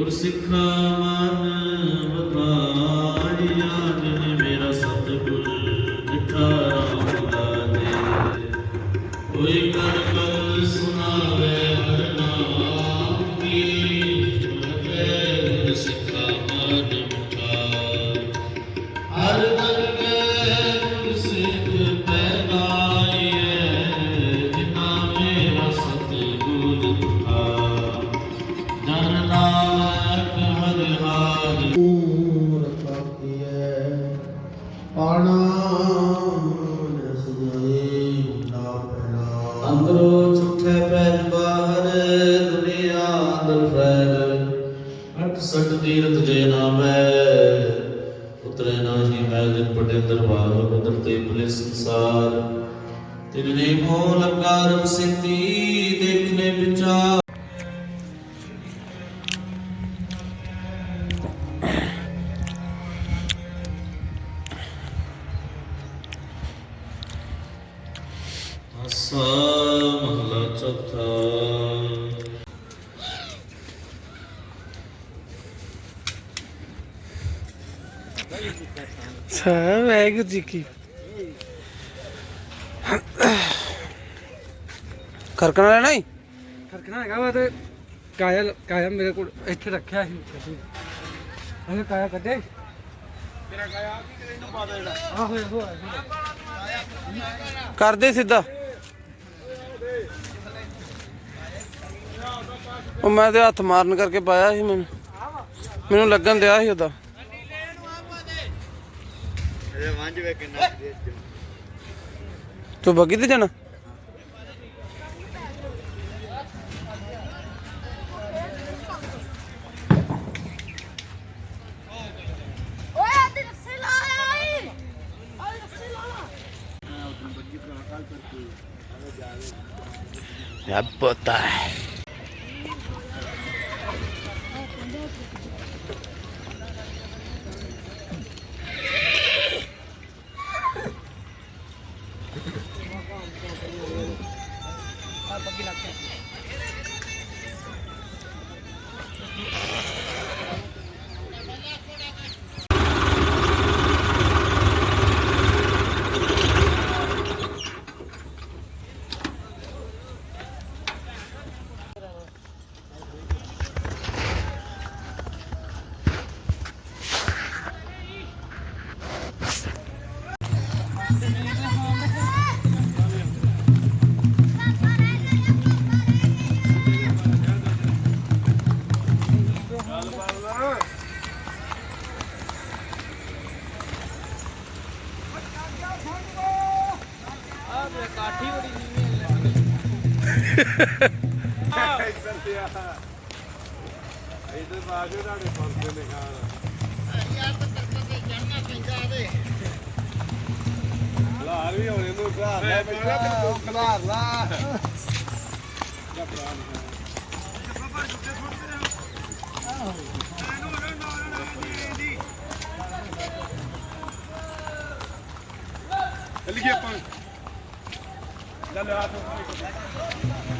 ਗੁਰਸਿੱਖਾ ਅਠ ਸਟ ਤੀਰਥ ਦੇ ਨਾਮੈ। ਉਤਰੇ ਨਾਹੀ ਮੈਲ ਦਿਨ ਪਟੇ ਦਰਬਾਰ ਬਦਰ ਤੇ ਭਲੇ ਸੰਸਾਰ। ਤਿਨ ਨੇ ਮੋਹ ਲੱਗਾ ਸਿੱਤੀ ਦੇਖਨੇ ਵਿਚਾਰ। ਸਾਹਿਬ ਵਾਹਿਗੁਰੂ ਜੀ ਕੀ ਖਰਕਣਾ ਲੈਣਾ ਹੀ? ਖਰਕਣਾ ਹੈਗਾ ਵਾ ਤੇ ਕਾਇਆ ਕਾਇਆ ਮੇਰੇ ਕੋਲ ਇੱਥੇ ਰੱਖਿਆ ਸੀ ਅਰੇ ਕਾਇਆ ਕੱਢੇ। ਤੇਰਾ ਕਾਇਆ ਆ ਕਿ ਇਹਨੂੰ ਪਾ ਦੇਣਾ ਆਹੋ ਆਹੋ ਕਰਦੇ ਸਿੱਧਾ। ਉਹ ਮੈਂ ਤੇ ਹੱਥ ਮਾਰਨ ਕਰਕੇ ਪਾਇਆ ਸੀ ਮੈਨੂੰ। ਮੈਨੂੰ ਲੱਗਣ ਦਿਆ ਸੀ ਉਹਦਾ। ਤੂੰ ਬੱਗੀ ਤੇ ਜਾਣਾ? ਓਏ आप पक्की लगते हैं ਲਾਲ ਵੀ ਹੋਣੇ ਨੂੰ ਘਾਰ ਲਾ ਬੈਠਾ ਘਾਰ ਲਾ ਲਿਖੀ ਆਪਾਂ। Dale, va,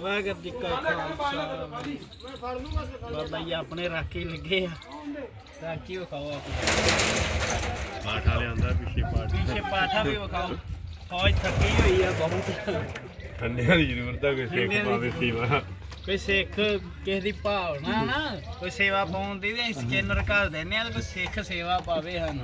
ਵਾਹਿਗੁਰੂ ਜੀ ਕਾ ਖਾਲਸਾ ਬਾਬਾ ਜੀ ਆਪਣੇ ਰਾਖੀ ਲੱਗੇ ਆ। ਰਾਖੀ ਵਿਖਾਓ ਆਪਣੇ ਪਾਠ ਵਾਲਿਆਂ ਦਾ ਪਿੱਛੇ ਪਾਠ ਪਿੱਛੇ ਪਾਠਾ ਵੀ ਵਿਖਾਓ। ਫੌਜ ਥੱਕੀ ਹੋਈ ਆ ਬਹੁਤ ਠੰਡਿਆਂ ਦੀ ਜ਼ਰੂਰਤ ਹੈ ਕੋਈ ਦੀ ਪਾਵੇ ਸੇਵਾ ਕੋਈ ਸਿੱਖ ਕਿਸੇ ਦੀ ਭਾਵਨਾ ਨਾ, ਕੋਈ ਸੇਵਾ ਪਾਉਣ ਦੀ ਤੇ ਸਕੈਨਰ ਘਰ ਦਿੰਦੇ ਆ ਤੇ ਕੋਈ ਸਿੱਖ ਸੇਵਾ ਪਾਵੇ ਹਨ